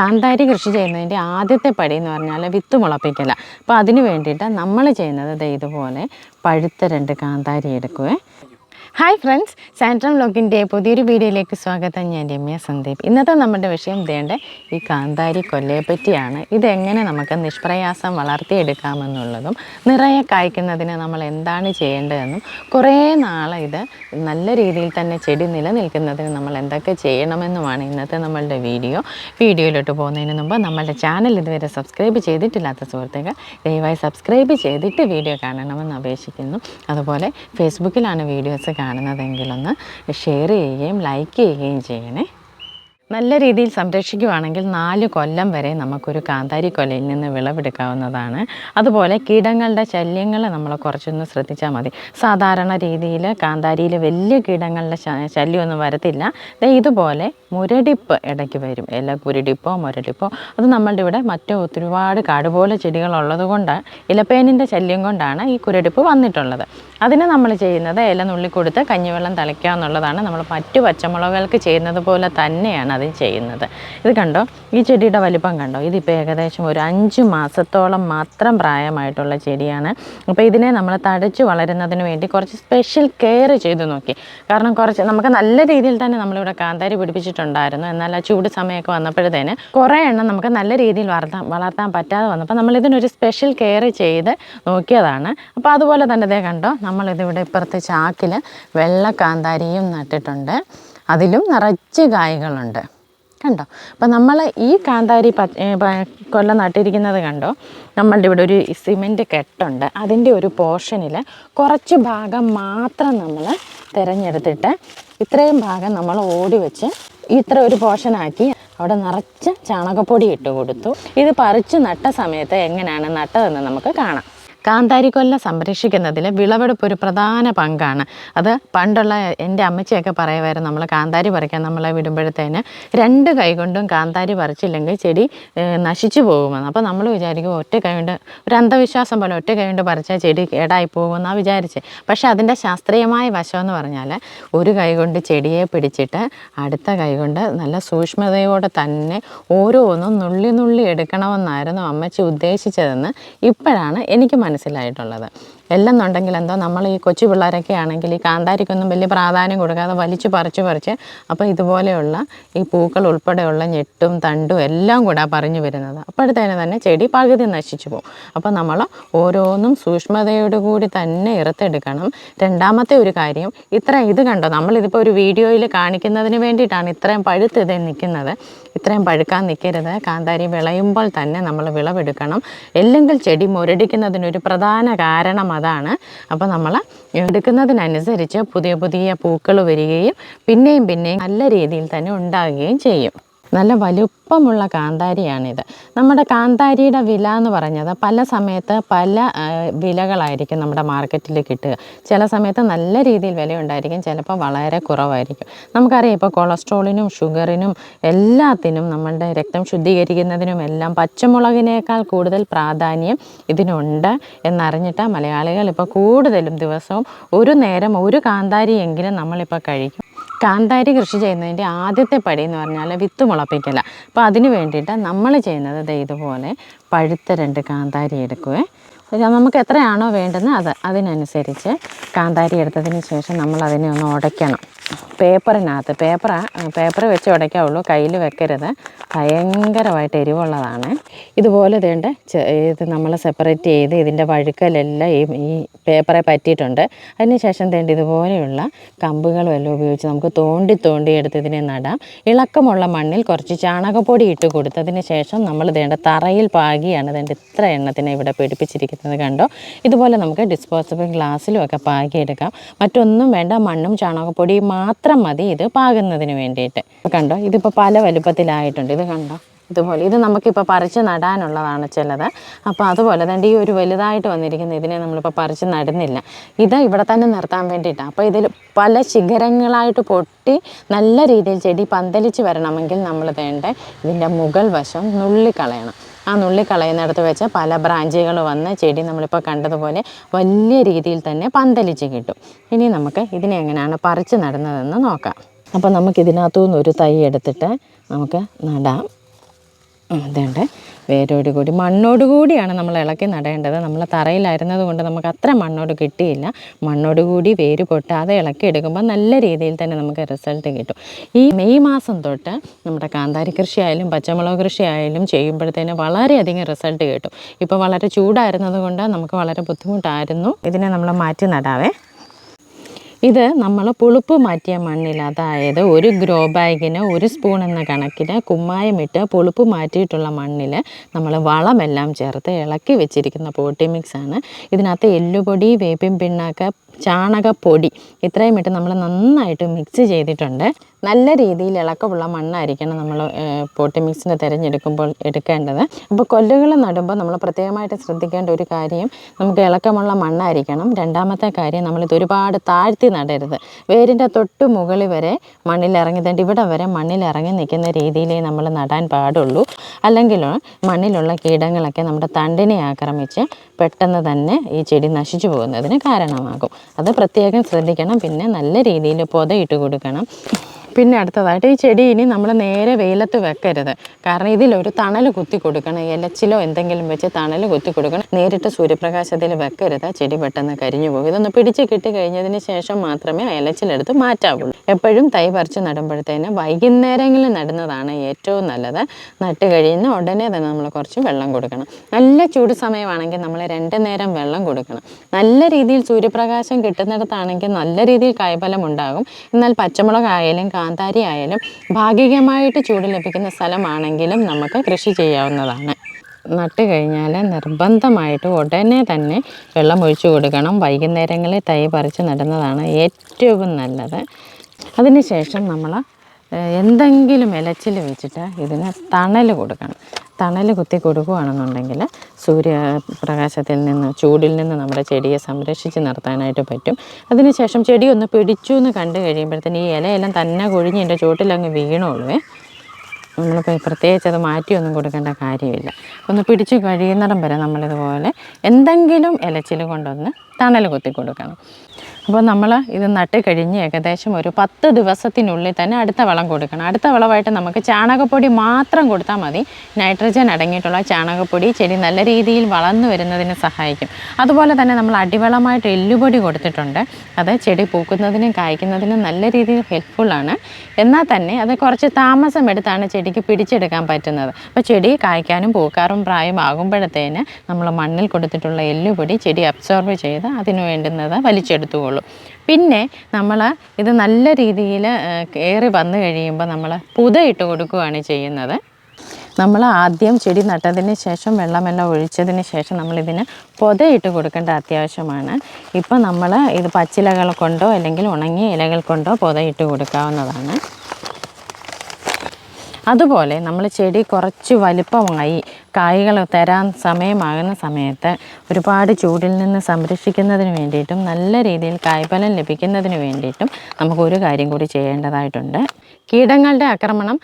കാന്താരി കൃഷി ചെയ്യുന്നതിന്റെ ആദ്യത്തെ പടി എന്ന് പറഞ്ഞാൽ വിത്ത് മുളപ്പിക്കല. അപ്പോൾ അതിന് വേണ്ടിയിട്ട് നമ്മൾ ചെയ്യുന്നത് ഇതുപോലെ പഴുത്ത രണ്ട് കാന്താരി എടുക്കുവേ. ഹായ് ഫ്രണ്ട്സ് സാൻട്രം ലോക്കിന്റെ പുതിയൊരു വീഡിയോയിലേക്ക് സ്വാഗതം. ഞാൻ രമ്യ സന്ദീപ്. ഇന്നത്തെ നമ്മുടെ വിഷയം ദേണ്ട ഈ കാന്താരി കൊല്ലയെ പറ്റിയാണ് ഇതെങ്ങനെ നമുക്ക് നിഷ്പ്രയാസം വളർത്തിയെടുക്കാമെന്നുള്ളതും നിറയെ കായ്ക്കുന്നതിന് നമ്മൾ എന്താണ് ചെയ്യേണ്ടതെന്നും കുറേ നാളെ ഇത് നല്ല രീതിയിൽ തന്നെ ചെടി നിലനിൽക്കുന്നതിന് നമ്മൾ എന്തൊക്കെ ചെയ്യണമെന്നുമാണ് ഇന്നത്തെ നമ്മളുടെ വീഡിയോ. വീഡിയോയിലോട്ട് പോകുന്നതിന് മുമ്പ് നമ്മളുടെ ചാനൽ ഇതുവരെ സബ്സ്ക്രൈബ് ചെയ്തിട്ടില്ലാത്ത സുഹൃത്തുക്കൾ ദയവായി സബ്സ്ക്രൈബ് ചെയ്തിട്ട് വീഡിയോ കാണണമെന്ന് അപേക്ഷിക്കുന്നു. അതുപോലെ ഫേസ്ബുക്കിലാണ് വീഡിയോസ് കാണുന്നതെങ്കിലൊന്ന് ഷെയർ ചെയ്യുകയും ലൈക്ക് ചെയ്യുകയും ചെയ്യണേ. നല്ല രീതിയിൽ സംരക്ഷിക്കുകയാണെങ്കിൽ നാല് കൊല്ലം വരെ നമുക്കൊരു കാന്താരി കൊലയിൽ നിന്ന് വിളവെടുക്കാവുന്നതാണ്. അതുപോലെ കീടങ്ങളുടെ ശല്യങ്ങൾ നമ്മൾ കുറച്ചൊന്ന് ശ്രദ്ധിച്ചാൽ മതി. സാധാരണ രീതിയിൽ കാന്താരിയിൽ വലിയ കീടങ്ങളുടെ ശല്യമൊന്നും വരത്തില്ല. ഇതുപോലെ മുരടിപ്പ് ഇടയ്ക്ക് വരും. ഇല കുരടിപ്പോ മുരടിപ്പോ അത് നമ്മളുടെ ഇവിടെ മറ്റു ഒരുപാട് കാടുപോലെ ചെടികളുള്ളത് കൊണ്ട് ഇലപ്പേനിന്റെ ശല്യം കൊണ്ടാണ് ഈ കുരടിപ്പ് വന്നിട്ടുള്ളത്. അതിന് നമ്മൾ ചെയ്യുന്നത് ഇല നുള്ളി കൊടുത്ത് കഞ്ഞിവെള്ളം തളിക്കുക എന്നുള്ളതാണ്. നമ്മൾ മറ്റു പച്ചമുളകുകൾക്ക് ചെയ്യുന്നത് പോലെ തന്നെയാണ് അത് ചെയ്യുന്നത്. ഇത് കണ്ടോ? ഈ ചെടിയുടെ വലിപ്പം കണ്ടോ? ഇതിപ്പോൾ ഏകദേശം ഒരു അഞ്ച് മാസത്തോളം മാത്രം പ്രായമായിട്ടുള്ള ചെടിയാണ്. അപ്പോൾ ഇതിനെ നമ്മൾ തഴച്ച് വളരുന്നതിന് വേണ്ടി കുറച്ച് സ്പെഷ്യൽ കെയർ ചെയ്ത് നോക്കി. കാരണം കുറച്ച് നമുക്ക് നല്ല രീതിയിൽ തന്നെ നമ്മളിവിടെ കാന്താരി പിടിപ്പിച്ചിട്ടുണ്ടായിരുന്നു. എന്നാൽ ആ ചൂട് സമയമൊക്കെ വന്നപ്പോഴത്തേന് കുറേ എണ്ണം നമുക്ക് നല്ല രീതിയിൽ വളർത്താൻ വളർത്താൻ പറ്റാതെ വന്നപ്പോൾ നമ്മൾ ഇതിനൊരു സ്പെഷ്യൽ കെയർ ചെയ്ത് നോക്കിയതാണ്. അപ്പോൾ അതുപോലെ തന്നെ ഇതേ കണ്ടോ? നമ്മളിതിവിടെ ഇപ്പുറത്തെ ചാക്കിൽ വെള്ള കാന്താരിയും നട്ടിട്ടുണ്ട്. അതിലും നിറച്ച് കായ്കളുണ്ട്. കണ്ടോ? അപ്പം നമ്മൾ ഈ കാന്താരി കൊല്ലം നട്ടിരിക്കുന്നത് കണ്ടോ? നമ്മളുടെ ഇവിടെ ഒരു സിമെന്റ് കെട്ടുണ്ട്. അതിന്റെ ഒരു പോർഷനിൽ കുറച്ച് ഭാഗം മാത്രം നമ്മൾ തിരഞ്ഞെടുത്തിട്ട് ഇത്രയും ഭാഗം നമ്മൾ ഓടി വെച്ച് ഇത്ര ഒരു പോർഷനാക്കി അവിടെ നിറച്ച് ചാണകപ്പൊടി ഇട്ട് കൊടുത്തു. ഇത് പറിച്ച് നട്ട സമയത്ത് എങ്ങനെയാണ് നട്ടതെന്ന് നമുക്ക് കാണാം. കാന്താരിക്കൊല്ല സംരക്ഷിക്കുന്നതിൽ വിളവെടുപ്പ് ഒരു പ്രധാന പങ്കാണ്. അത് പണ്ടുള്ള എന്റെ അമ്മച്ചിയൊക്കെ പറയുമായിരുന്നു നമ്മൾ കാന്താരി പറിക്കാൻ നമ്മളെ വിടുമ്പോഴത്തേന് രണ്ട് കൈ കൊണ്ടും കാന്താരി പറിച്ചില്ലെങ്കിൽ ചെടി നശിച്ചു പോകുമെന്ന്. അപ്പോൾ നമ്മൾ വിചാരിക്കും ഒറ്റ കൈ കൊണ്ട് ഒരു അന്ധവിശ്വാസം പോലെ ഒറ്റ കൈ കൊണ്ട് പറിച്ചാൽ ചെടി കേടായി പോകുമെന്നാണ് വിചാരിച്ച്. പക്ഷേ അതിന്റെ ശാസ്ത്രീയമായ വശമെന്ന് പറഞ്ഞാൽ ഒരു കൈ കൊണ്ട് ചെടിയെ പിടിച്ചിട്ട് അടുത്ത കൈ കൊണ്ട് നല്ല സൂക്ഷ്മതയോടെ തന്നെ ഓരോന്നും നുള്ളി നുള്ളി എടുക്കണമെന്നായിരുന്നു അമ്മച്ചി ഉദ്ദേശിച്ചതെന്ന് ഇപ്പോഴാണ് എനിക്ക് മനസ്സിലായിട്ടുള്ളത്. എല്ലെന്നുണ്ടെങ്കിൽ എന്തോ നമ്മൾ ഈ കൊച്ചു പിള്ളേരൊക്കെ ആണെങ്കിൽ ഈ കാന്താരിക്കൊന്നും വലിയ പ്രാധാന്യം കൊടുക്കാതെ വലിച്ചു പറിച്ച് പറിച്ച് അപ്പോൾ ഇതുപോലെയുള്ള ഈ പൂക്കൾ ഉൾപ്പെടെയുള്ള ഞെട്ടും തണ്ടും എല്ലാം കൂടെ പറഞ്ഞു വരുന്നത്. അപ്പോഴത്തേന് തന്നെ ചെടി പകുതി നശിച്ചു പോകും. അപ്പോൾ നമ്മൾ ഓരോന്നും സൂക്ഷ്മതയോടുകൂടി തന്നെ ഇറുത്തെടുക്കണം രണ്ടാമത്തെ ഒരു കാര്യം ഇത്ര ഇത് കണ്ടോ? നമ്മളിതിപ്പോൾ ഒരു വീഡിയോയിൽ കാണിക്കുന്നതിന് വേണ്ടിയിട്ടാണ് ഇത്രയും പഴുത്ത് ഇത് നിൽക്കുന്നത്. ഇത്രയും പഴുക്കാൻ നിൽക്കരുത്. കാന്താരി വിളയുമ്പോൾ തന്നെ നമ്മൾ വിളവെടുക്കണം. അല്ലെങ്കിൽ ചെടി മുരടിക്കുന്നതിനൊരു പ്രധാന കാരണം അതാണ്. അപ്പോൾ നമ്മൾ എടുക്കുന്നതിനനുസരിച്ച് പുതിയ പുതിയ പൂക്കൾ വരികയും പിന്നെയും പിന്നെയും നല്ല രീതിയിൽ തന്നെ ഉണ്ടാകുകയും ചെയ്യും. നല്ല വലുപ്പമുള്ള കാന്താരിയാണിത്. നമ്മുടെ കാന്താരിയുടെ വില എന്ന് പറഞ്ഞത് പല സമയത്ത് പല വിലകളായിരിക്കും നമ്മുടെ മാർക്കറ്റിൽ കിട്ടുക. ചില സമയത്ത് നല്ല രീതിയിൽ വിലയുണ്ടായിരിക്കും ചിലപ്പോൾ വളരെ കുറവായിരിക്കും. നമുക്കറിയാം ഇപ്പോൾ കൊളസ്ട്രോളിനും ഷുഗറിനും എല്ലാത്തിനും നമ്മളുടെ രക്തം ശുദ്ധീകരിക്കുന്നതിനും എല്ലാം പച്ചമുളകിനേക്കാൾ കൂടുതൽ പ്രാധാന്യം ഇതിനുണ്ട് എന്നറിഞ്ഞിട്ട് മലയാളികൾ ഇപ്പോൾ കൂടുതലും ദിവസവും ഒരു നേരം ഒരു കാന്താരിയെങ്കിലും നമ്മളിപ്പോൾ കഴിക്കും. കാന്താരി കൃഷി ചെയ്യുന്നതിന്റെ ആദ്യത്തെ പടി എന്ന് പറഞ്ഞാൽ വിത്ത് മുളപ്പിക്കല അപ്പോൾ അതിന് വേണ്ടിയിട്ട് നമ്മൾ ചെയ്യുന്നത് ഇതുപോലെ പഴുത്ത രണ്ട് കാന്താരി എടുക്കുവേ. നമുക്ക് എത്രയാണോ വേണ്ടുന്നത് അത് അതിനനുസരിച്ച് കാന്താരി എടുത്തതിന് ശേഷം നമ്മൾ അതിനെ ഒന്ന് ഉടയ്ക്കണം. പേപ്പറിനകത്ത് പേപ്പറാ പേപ്പർ വെച്ച് ഉടയ്ക്കാവുള്ളൂ കയ്യിൽ വെക്കരുത്. ഭയങ്കരമായിട്ട് എരിവുള്ളതാണ്. ഇതുപോലെ വേണ്ട ഇത് നമ്മൾ സെപ്പറേറ്റ് ചെയ്ത് ഇതിന്റെ വഴുക്കലെല്ലാം ഈ ഈ പേപ്പറെ പറ്റിയിട്ടുണ്ട്. അതിന് ശേഷം തേണ്ട ഇതുപോലെയുള്ള കമ്പുകളും എല്ലാം ഉപയോഗിച്ച് നമുക്ക് തോണ്ടി തോണ്ടി എടുത്ത് ഇതിനെ നടാം. ഇളക്കമുള്ള മണ്ണിൽ കുറച്ച് ചാണകപ്പൊടി ഇട്ട് കൊടുത്തതിന് ശേഷം നമ്മൾ വേണ്ട തറയിൽ പാകിയാണ് തേണ്ട ഇത്ര എണ്ണത്തിനെ ഇവിടെ പിടിപ്പിച്ചിരിക്കുന്നത്. കണ്ടോ? ഇതുപോലെ നമുക്ക് ഡിസ്പോസിബിൾ ഗ്ലാസ്സിലും ഒക്കെ പാകിയെടുക്കാം മറ്റൊന്നും വേണ്ട മണ്ണും ചാണകപ്പൊടിയും മാത്രം മതി ഇത് പാകുന്നതിന് വേണ്ടിയിട്ട്. കണ്ടോ? ഇതിപ്പോൾ പല വലുപ്പത്തിലായിട്ടുണ്ട്. ഇത് കണ്ടോ? ഇതുപോലെ. ഇത് നമുക്കിപ്പോൾ പറിച്ച് നടാനുള്ളതാണ് ചിലത്. അപ്പോൾ അതുപോലെ തന്നെ ഈ ഒരു വലുതായിട്ട് വന്നിരിക്കുന്ന ഇതിനെ നമ്മളിപ്പോൾ പറിച്ച് നടുന്നില്ല. ഇത് ഇവിടെ തന്നെ നിർത്താൻ വേണ്ടിയിട്ടാണ് അപ്പോൾ ഇതിൽ പല ശിഖരങ്ങളായിട്ട് പൊട്ടി നല്ല രീതിയിൽ ചെടി പന്തലിച്ച് വരണമെങ്കിൽ നമ്മൾ വേണ്ട ഇതിന്റെ മുകൾ വശം നുള്ളിക്കളയണം. ആ നുള്ളി കളയുന്നിടത്ത് വെച്ച് പല ബ്രാഞ്ചുകൾ വന്ന് ചെടി നമ്മളിപ്പോൾ കണ്ടതുപോലെ വലിയ രീതിയിൽ തന്നെ പന്തലിച്ച് കിട്ടും. ഇനി നമുക്ക് ഇതിനെ എങ്ങനെയാണ് പറിച്ച് നടുന്നതെന്ന് നോക്കാം. അപ്പോൾ നമുക്ക് ഇതിനകത്തു നിന്ന് ഒരു തൈ എടുത്തിട്ട് നമുക്ക് നടാം. അതുകൊണ്ട് വേരോട് കൂടി മണ്ണോട് കൂടിയാണ് നമ്മൾ ഇളക്കി നടേണ്ടത്. നമ്മൾ തറയിലായിരുന്നത് കൊണ്ട് നമുക്ക് അത്ര മണ്ണോട് കിട്ടിയില്ല. മണ്ണോട് കൂടി വേര് പൊട്ടാതെ ഇളക്കി എടുക്കുമ്പോൾ നല്ല രീതിയിൽ തന്നെ നമുക്ക് റിസൾട്ട് കിട്ടും. ഈ മെയ് മാസം തൊട്ട് നമ്മുടെ കാന്താരി കൃഷിയായാലും പച്ചമുളക് കൃഷി ആയാലും ചെയ്യുമ്പോഴത്തേന് വളരെയധികം റിസൾട്ട് കിട്ടും. ഇപ്പോൾ വളരെ ചൂടായിരുന്നത് കൊണ്ട് നമുക്ക് വളരെ ബുദ്ധിമുട്ടായിരുന്നു. ഇതിനെ നമ്മൾ മാറ്റി നടാവേ. ഇത് നമ്മൾ പുളിപ്പ് മാറ്റിയ മണ്ണിൽ അതായത് ഒരു ഗ്രോ ബാഗിന് ഒരു സ്പൂൺ എന്ന കണക്കിന് കുമ്മായമിട്ട് പുളിപ്പ് മാറ്റിയിട്ടുള്ള മണ്ണിൽ നമ്മൾ വളമെല്ലാം ചേർത്ത് ഇളക്കി വെച്ചിരിക്കുന്ന പോട്ടി മിക്സ് ആണ്. ഇതിനകത്ത് എല്ലുപൊടി വേപ്പിൻ പിണ്ണാക്ക് ചാണകപ്പൊടി ഇത്രയും ഇട്ട് നമ്മൾ നന്നായിട്ട് മിക്സ് ചെയ്തിട്ടുണ്ട്. നല്ല രീതിയിൽ ഇളക്കമുള്ള മണ്ണായിരിക്കണം നമ്മൾ പോട്ടി മിക്സിന് തിരഞ്ഞെടുക്കുമ്പോൾ എടുക്കേണ്ടത്. അപ്പോൾ കൊല്ലുകൾ നടുമ്പോൾ നമ്മൾ പ്രത്യേകമായിട്ട് ശ്രദ്ധിക്കേണ്ട ഒരു കാര്യം നമുക്ക് ഇളക്കമുള്ള മണ്ണായിരിക്കണം. രണ്ടാമത്തെ കാര്യം നമ്മളിത് ഒരുപാട് താഴ്ത്തി നടരുത്. വേരിന്റെ തൊട്ട് മുകളിൽ വരെ മണ്ണിലിറങ്ങി തണ്ട് ഇവിടെ വരെ മണ്ണിലിറങ്ങി നിൽക്കുന്ന രീതിയിലേ നമ്മൾ നടാൻ പാടുള്ളൂ. അല്ലെങ്കിൽ മണ്ണിലുള്ള കീടങ്ങളൊക്കെ നമ്മുടെ തണ്ടിനെ ആക്രമിച്ച് പെട്ടെന്ന് തന്നെ ഈ ചെടി നശിച്ചു പോകുന്നതിന് കാരണമാകും. അത് പ്രത്യേകം ശ്രദ്ധിക്കണം. പിന്നെ നല്ല രീതിയിൽ പൊതയിട്ട് കൊടുക്കണം. പിന്നെ അടുത്തതായിട്ട് ഈ ചെടി ഇനി നമ്മൾ നേരെ വെയിലത്ത് വെക്കരുത്. കാരണം ഇതിലൊരു തണൽ കുത്തി കൊടുക്കണം. ഇലച്ചിലോ എന്തെങ്കിലും വെച്ച് തണൽ കുത്തി കൊടുക്കണം. നേരിട്ട് സൂര്യപ്രകാശത്തിൽ വെക്കരുത്. ചെടി പെട്ടെന്ന് കരിഞ്ഞു പോകും. ഇതൊന്ന് പിടിച്ച് കിട്ടി കഴിഞ്ഞതിന് ശേഷം മാത്രമേ ഇലച്ചിലെടുത്ത് മാറ്റാവുള്ളൂ. എപ്പോഴും തൈ പറിച്ച് നടുമ്പോഴത്തേന് വൈകുന്നേരങ്ങളിൽ നടുന്നതാണ് ഏറ്റവും നല്ലത്. നട്ട് കഴിയുന്ന ഉടനെ തന്നെ നമ്മൾ കുറച്ച് വെള്ളം കൊടുക്കണം. നല്ല ചൂട് സമയമാണെങ്കിൽ നമ്മൾ രണ്ട് നേരം വെള്ളം കൊടുക്കണം. നല്ല രീതിയിൽ സൂര്യപ്രകാശം കിട്ടുന്നിടത്താണെങ്കിൽ നല്ല രീതിയിൽ കായ്ഫലം ഉണ്ടാകും. എന്നാൽ പച്ചമുളക് ആയാലും കാന്താരി ആയാലും ഭാഗികമായിട്ട് ചൂട് ലഭിക്കുന്ന സ്ഥലമാണെങ്കിലും നമുക്ക് കൃഷി ചെയ്യാവുന്നതാണ്. നട്ട് കഴിഞ്ഞാൽ നിർബന്ധമായിട്ട് ഉടനെ തന്നെ വെള്ളം ഒഴിച്ചു കൊടുക്കണം. വൈകുന്നേരങ്ങളിൽ തൈ പറിച്ച് നടുന്നതാണ് ഏറ്റവും നല്ലത്. അതിനുശേഷം നമ്മൾ എന്തെങ്കിലും ഇലച്ചിൽ വെച്ചിട്ട് ഇതിന് തണൽ കൊടുക്കണം. തണൽ കുത്തി കൊടുക്കുകയാണെന്നുണ്ടെങ്കിൽ സൂര്യപ്രകാശത്തിൽ നിന്ന് ചൂടിൽ നിന്ന് നമ്മുടെ ചെടിയെ സംരക്ഷിച്ച് നിർത്താനായിട്ട് പറ്റും. അതിനുശേഷം ചെടി ഒന്ന് പിടിച്ചു എന്ന് കണ്ടു കഴിയുമ്പോഴത്തേന് ഈ ഇലയെല്ലാം തന്നെ കൊഴിഞ്ഞ് എന്റെ ചുവട്ടിലങ്ങ് വീണോളുവേ. നമ്മളിപ്പോൾ പ്രത്യേകിച്ച് അത് മാറ്റിയൊന്നും കൊടുക്കേണ്ട കാര്യമില്ല. ഒന്ന് പിടിച്ചു കഴിയുന്നിടം വരെ നമ്മളിതുപോലെ എന്തെങ്കിലും ഇലച്ചിൽ കൊണ്ടൊന്ന് തണൽ കുത്തി കൊടുക്കണം. അപ്പോൾ നമ്മൾ ഇത് നട്ട് കഴിഞ്ഞ് ഏകദേശം ഒരു പത്ത് ദിവസത്തിനുള്ളിൽ തന്നെ അടുത്ത വളം കൊടുക്കണം. അടുത്ത വളമായിട്ട് നമുക്ക് ചാണകപ്പൊടി മാത്രം കൊടുത്താൽ മതി. നൈട്രജൻ അടങ്ങിയിട്ടുള്ള ചാണകപ്പൊടി ചെടി നല്ല രീതിയിൽ വളർന്നു വരുന്നതിന് സഹായിക്കും. അതുപോലെ തന്നെ നമ്മൾ അടിവളമായിട്ട് എല്ലുപൊടി കൊടുത്തിട്ടുണ്ട്. അത് ചെടി പൂക്കുന്നതിനും കായ്ക്കുന്നതിനും നല്ല രീതിയിൽ ഹെൽപ്ഫുള്ളാണ് എന്നാൽ തന്നെ അത് കുറച്ച് താമസം എടുത്താണ് ചെടിക്ക് പിടിച്ചെടുക്കാൻ പറ്റുന്നത്. അപ്പോൾ ചെടി കായ്ക്കാനും പൂക്കാറും പ്രായമാകുമ്പോഴത്തേന് നമ്മൾ മണ്ണിൽ കൊടുത്തിട്ടുള്ള എല്ലുപൊടി ചെടി അബ്സോർബ് ചെയ്ത് അതിനു വേണ്ടുന്നത് വലിച്ചെടുത്തുകൊള്ളും. പിന്നെ നമ്മൾ ഇത് നല്ല രീതിയിൽ കയറി വന്നു കഴിയുമ്പോൾ നമ്മൾ പുതയിട്ട് കൊടുക്കുകയാണ് ചെയ്യുന്നത്. നമ്മൾ ആദ്യം ചെടി നട്ടതിന് ശേഷം വെള്ളമെല്ലാം ഒഴിച്ചതിന് ശേഷം നമ്മളിതിന് പുതയിട്ട് കൊടുക്കേണ്ട അത്യാവശ്യമാണ്. ഇപ്പം നമ്മൾ ഇത് പച്ചിലകൾ കൊണ്ടോ അല്ലെങ്കിൽ ഉണങ്ങിയ ഇലകൾ കൊണ്ടോ പുതയിട്ട് കൊടുക്കാവുന്നതാണ്. അതുപോലെ നമ്മൾ ചെടി കുറച്ച് വലുപ്പമായി കായ്കൾ തരാൻ സമയമാകുന്ന സമയത്ത് ഒരുപാട് ചൂടിൽ നിന്ന് സംരക്ഷിക്കുന്നതിന് വേണ്ടിയിട്ടും നല്ല രീതിയിൽ കായ്ഫലം ലഭിക്കുന്നതിന് വേണ്ടിയിട്ടും നമുക്കൊരു കാര്യം കൂടി ചെയ്യേണ്ടതായിട്ടുണ്ട്. കീടങ്ങളുടെ ആക്രമണം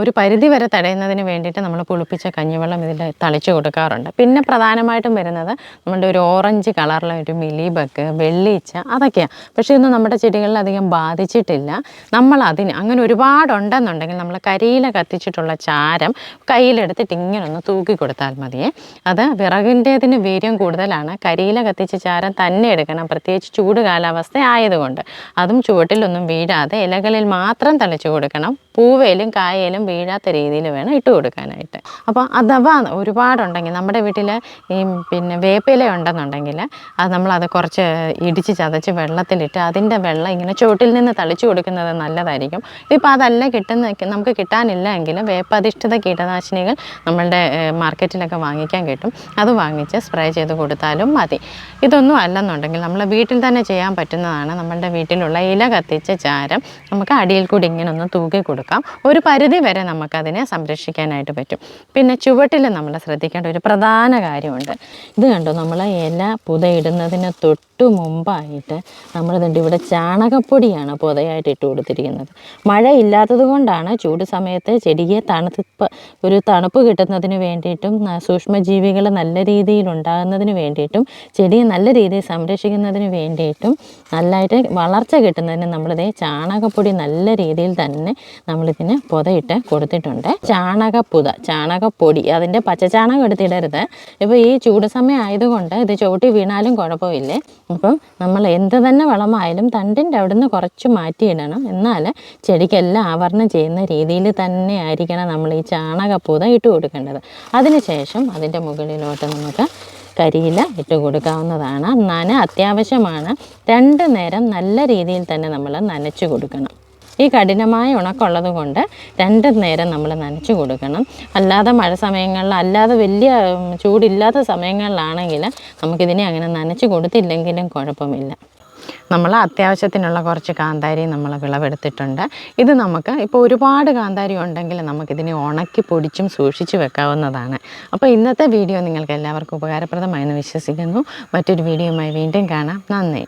ഒരു പരിധി വരെ തടയുന്നതിന് വേണ്ടിയിട്ട് നമ്മൾ പുളിപ്പിച്ച കഞ്ഞിവെള്ളം ഇതിൽ തളിച്ചു കൊടുക്കാറുണ്ട്. പിന്നെ പ്രധാനമായിട്ടും വരുന്നത് നമ്മുടെ ഒരു ഓറഞ്ച് കളറിലെ ഒരു മിലിബഗ് വെള്ളീച്ച അതൊക്കെയാണ് പക്ഷേ ഇതൊന്നും നമ്മുടെ ചെടികളിൽ അധികം ബാധിച്ചിട്ടില്ല. നമ്മൾ അതിന് അങ്ങനെ ഒരുപാടുണ്ടെന്നുണ്ടെങ്കിൽ നമ്മൾ കരിയില കത്തിച്ചിട്ടുള്ള ചാരം കയ്യിലെടുത്തിട്ട് ഇങ്ങനെ ഒന്ന് തൂക്കി കൊടുത്താൽ മതിയേ. അത് വിറകിന്റേതിന് വീര്യം കൂടുതലാണ്. കരിയില കത്തിച്ച ചാരം തന്നെ എടുക്കണം. പ്രത്യേകിച്ച് ചൂട് കാലാവസ്ഥ ആയതുകൊണ്ട്. അതും ചുവട്ടിലൊന്നും വീഴാതെ ഇലകളിൽ മാത്രം തളിച്ചു കൊടുക്കണം. പൂവേലും കായേലും വീഴാത്ത രീതിയിൽ വേണം ഇട്ട് കൊടുക്കാനായിട്ട്. അപ്പോൾ അഥവാ ഒരുപാടുണ്ടെങ്കിൽ നമ്മുടെ വീട്ടിൽ ഈ പിന്നെ വേപ്പില ഉണ്ടെന്നുണ്ടെങ്കിൽ അത് നമ്മളത് കുറച്ച് ഇടിച്ച് ചതച്ച് വെള്ളത്തിലിട്ട് അതിന്റെ വെള്ളം ഇങ്ങനെ ചുവട്ടിൽ നിന്ന് തളിച്ചു കൊടുക്കുന്നത് നല്ലതായിരിക്കും. ഇപ്പോൾ അതല്ല കിട്ടുന്ന നമുക്ക് കിട്ടാനില്ല എങ്കിലും വേപ്പധിഷ്ഠിത കീടനാശിനികൾ നമ്മളുടെ മാർക്കറ്റിലൊക്കെ വാങ്ങിക്കാൻ കിട്ടും. അത് വാങ്ങിച്ച് സ്പ്രേ ചെയ്ത് കൊടുത്താലും മതി. ഇതൊന്നും അല്ലെന്നുണ്ടെങ്കിൽ നമ്മൾ വീട്ടിൽ തന്നെ ചെയ്യാൻ പറ്റുന്നതാണ് നമ്മളുടെ വീട്ടിലുള്ള ഇല കത്തിച്ച ചാരം നമുക്ക് അടിയിൽ കൂടി ഇങ്ങനെ ഒന്ന് തൂക്കി കൊടുക്കാം. ഒരു പരിധി വരെ നമുക്കതിനെ സംരക്ഷിക്കാനായിട്ട് പറ്റും. പിന്നെ ചുവട്ടിൽ നമ്മൾ ശ്രദ്ധിക്കേണ്ട ഒരു പ്രധാന കാര്യമുണ്ട്. ഇത് കണ്ടു? നമ്മൾ ഇല പുതയിടുന്നതിന് തൊട്ട് തൊട്ട് മുമ്പായിട്ട് നമ്മൾ ഇതുണ്ട് ഇവിടെ ചാണകപ്പൊടിയാണ് പുതയായിട്ട് ഇട്ട് കൊടുത്തിരിക്കുന്നത്. മഴയില്ലാത്തത് കൊണ്ടാണ് ചൂട് സമയത്ത് ചെടിയെ തണുപ്പ് ഒരു തണുപ്പ് കിട്ടുന്നതിന് വേണ്ടിയിട്ടും സൂക്ഷ്മജീവികൾ നല്ല രീതിയിൽ ഉണ്ടാകുന്നതിന് വേണ്ടിയിട്ടും ചെടിയെ നല്ല രീതിയിൽ സംരക്ഷിക്കുന്നതിന് വേണ്ടിയിട്ടും നല്ലതായിട്ട് വളർച്ച കിട്ടുന്നതിന് നമ്മളിതേ ചാണകപ്പൊടി നല്ല രീതിയിൽ തന്നെ നമ്മളിതിന് പുതയിട്ട് കൊടുത്തിട്ടുണ്ട്. ചാണകപ്പുത ചാണകപ്പൊടി അതിന്റെ പച്ചച്ചാണകം എടുത്തിടരുത്. ഇപ്പോൾ ഈ ചൂട് സമയം ആയതുകൊണ്ട് ഇത് ചവിട്ടി വീണാലും കുഴപ്പമില്ലേ? അപ്പം നമ്മൾ എന്ത് തന്നെ വളമായാലും തണ്ടിന്റെ അവിടുന്ന് കുറച്ച് മാറ്റിയിടണം എന്നാൽ ചെടിക്കെല്ലാം ആവരണം ചെയ്യുന്ന രീതിയിൽ തന്നെ ആയിരിക്കണം നമ്മൾ ഈ ചാണകപ്പൂത ഇട്ട് കൊടുക്കേണ്ടത്. അതിനുശേഷം അതിന്റെ മുകളിലോട്ട് നമുക്ക് കരിയില ഇട്ട് കൊടുക്കാവുന്നതാണ്. നന അത്യാവശ്യമാണ്. രണ്ട് നേരം നല്ല രീതിയിൽ തന്നെ നമ്മൾ നനച്ചു കൊടുക്കണം. ഈ കഠിനമായ ഉണക്കമുള്ളത് കൊണ്ട് രണ്ട് നേരം നമ്മൾ നനച്ചു കൊടുക്കണം. അല്ലാതെ മഴ സമയങ്ങളിൽ അല്ലാതെ വലിയ ചൂടില്ലാത്ത സമയങ്ങളിലാണെങ്കിൽ നമുക്കിതിനെ അങ്ങനെ നനച്ച് കൊടുത്തില്ലെങ്കിലും കുഴപ്പമില്ല. നമ്മൾ അത്യാവശ്യത്തിനുള്ള കുറച്ച് കാന്താരി നമ്മൾ വിളവെടുത്തിട്ടുണ്ട്. ഇത് നമുക്ക് ഇപ്പോൾ ഒരുപാട് കാന്താരി ഉണ്ടെങ്കിൽ നമുക്കിതിനെ ഉണക്കി പൊടിച്ചും സൂക്ഷിച്ച് വെക്കാവുന്നതാണ്. അപ്പോൾ ഇന്നത്തെ വീഡിയോ നിങ്ങൾക്ക് എല്ലാവർക്കും ഉപകാരപ്രദമായെന്ന് വിശ്വസിക്കുന്നു. മറ്റൊരു വീഡിയോയുമായി വീണ്ടും കാണാം. നന്ദി.